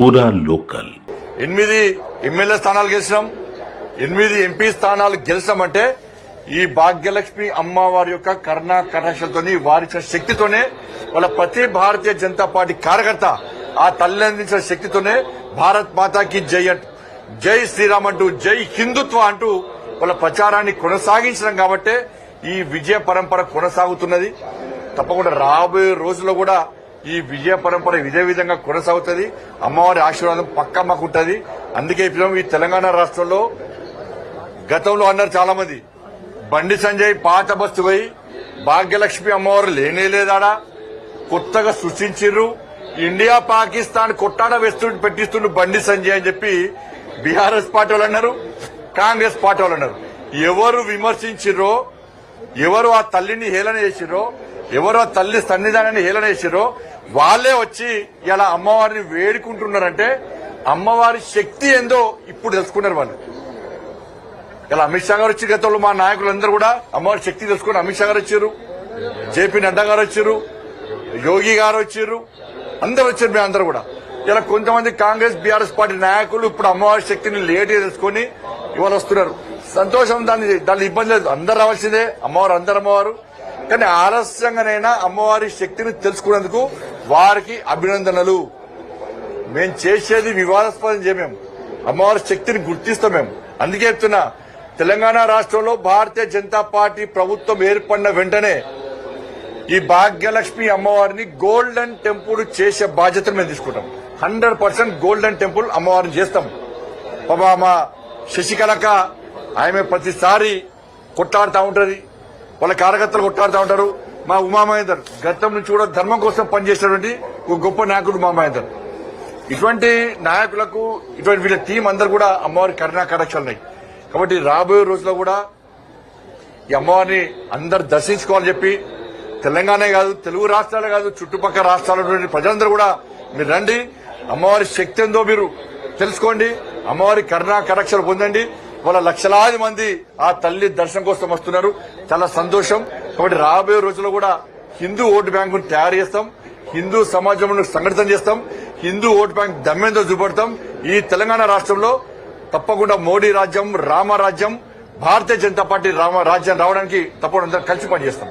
పూరా లోకల్. ఎనిమిది ఎమ్మెల్యే స్థానాలు గెలిచినాం. ఎనిమిది ఎంపీ స్థానాలు గెలిచామంటే ఈ భాగ్యలక్ష్మి అమ్మవారి యొక్క కర్ణ కటాక్షలతోని వారి శక్తితోనే వాళ్ళ ప్రతి భారతీయ జనతా పార్టీ కార్యకర్త ఆ తల్లి అందించిన శక్తితోనే భారత్ మాతాకి జై అంటూ జై శ్రీరామ్ అంటూ జై హిందుత్వ అంటూ వాళ్ళ ప్రచారాన్ని కొనసాగించడం కాబట్టే ఈ విజయ పరంపర కొనసాగుతున్నది. తప్పకుండా రాబోయే రోజుల్లో కూడా ఈ విజయ పరంపర ఇదే విధంగా కొనసాగుతుంది. అమ్మవారి ఆశీర్వాదం పక్కా మాకు ఉంటుంది అందుకే ఇప్పుడు ఈ తెలంగాణ రాష్ట్రంలో గతంలో అన్నారు చాలా మంది బండి సంజయ్ పాత బస్సు పోయి భాగ్యలక్ష్మి అమ్మవారు లేనే లేదాడా? కొత్తగా సృష్టించిర్రు. ఇండియా పాకిస్తాన్ కొట్టాడ వేస్తు పెట్టిస్తుండు బండి సంజయ్ అని చెప్పి బీఆర్ఎస్ పార్టీ వాళ్ళు అన్నారు కాంగ్రెస్ పార్టీ వాళ్ళు అన్నారు. ఎవరు విమర్శించిర్రో ఎవరు ఆ తల్లిని హేళన చేసిర్రో ఎవరు ఆ తల్లి సన్నిధానాన్ని హేళన చేసిరో వాళ్ళే వచ్చి ఇలా అమ్మవారిని వేడుకుంటున్నారంటే అమ్మవారి శక్తి ఏందో ఇప్పుడు తెలుసుకున్నారు వాళ్ళు. ఇలా అమిత్ షా గారు వచ్చి గతంలో మా నాయకులందరూ కూడా అమ్మవారి శక్తి తెలుసుకుని అమిత్ షా గారు వచ్చారు జేపీ నడ్డా గారు వచ్చారు యోగి గారు వచ్చారు అందరు వచ్చారు మేము అందరూ కూడా. ఇలా కొంతమంది కాంగ్రెస్ బీఆర్ఎస్ పార్టీ నాయకులు ఇప్పుడు అమ్మవారి శక్తిని లేట్ తెలుసుకొని ఇవాళ వస్తున్నారు. సంతోషం దాన్ని దాని ఇబ్బంది లేదు. అందరు రావాల్సిందే. అమ్మవారు అందరు అమ్మవారు. కానీ ఆలస్యంగానైనా అమ్మవారి శక్తిని తెలుసుకునేందుకు వారికి అభినందనలు. మేము చేసేది వివాదాస్పదం చేయమేము అమ్మవారి శక్తిని గుర్తిస్తాం మేము అందుకే చెప్తున్నా తెలంగాణ రాష్ట్రంలో భారతీయ జనతా పార్టీ ప్రభుత్వం ఏర్పడిన వెంటనే ఈ భాగ్యలక్ష్మి అమ్మవారిని గోల్డెన్ టెంపుల్ చేసే బాధ్యతను మేము తీసుకుంటాం. హండ్రెడ్ పర్సెంట్ గోల్డెన్ టెంపుల్ అమ్మవారిని చేస్తాం. పాపా మా శశికళక ఆమె ప్రతిసారి కొట్లాడుతూ ఉంటుంది. వాళ్ళ కార్యకర్తలు కొట్లాడుతూ ఉంటారు. మా ఉమామహేందర్ గతం నుంచి కూడా ధర్మం కోసం పనిచేసినటువంటి ఒక గొప్ప నాయకుడు ఉమామహేందర్. ఇటువంటి నాయకులకు ఇటువంటి వీళ్ళ టీం అందరు కూడా అమ్మవారి కరుణా కటాక్షాలు ఉన్నాయి కాబట్టి రాబోయే రోజుల్లో కూడా ఈ అమ్మవారిని అందరు దర్శించుకోవాలని చెప్పి తెలంగాణ కాదు తెలుగు రాష్ట్రాలే కాదు చుట్టుపక్కల రాష్ట్రాల నుండి ప్రజలందరూ కూడా మీరు రండి. అమ్మవారి శక్తి ఎంతో మీరు తెలుసుకోండి. అమ్మవారి కరుణా కటాక్షలు పొందండి. వాళ్ళ లక్షలాది మంది ఆ తల్లి దర్శనం కోసం వస్తున్నారు. చాలా సంతోషం. కాబట్టి రాబోయే రోజుల్లో కూడా హిందూ ఓటు బ్యాంకును తయారు చేస్తాం. హిందూ సమాజంలో సంఘటితం చేస్తాం. హిందూ ఓటు బ్యాంక్ దమ్మెంతో చూపెడతాం. ఈ తెలంగాణ రాష్ట్రంలో తప్పకుండా మోడీ రాజ్యం రామరాజ్యం భారతీయ జనతా పార్టీ రామ రాజ్యం రావడానికి తప్పకుండా కలిసి పనిచేస్తాం.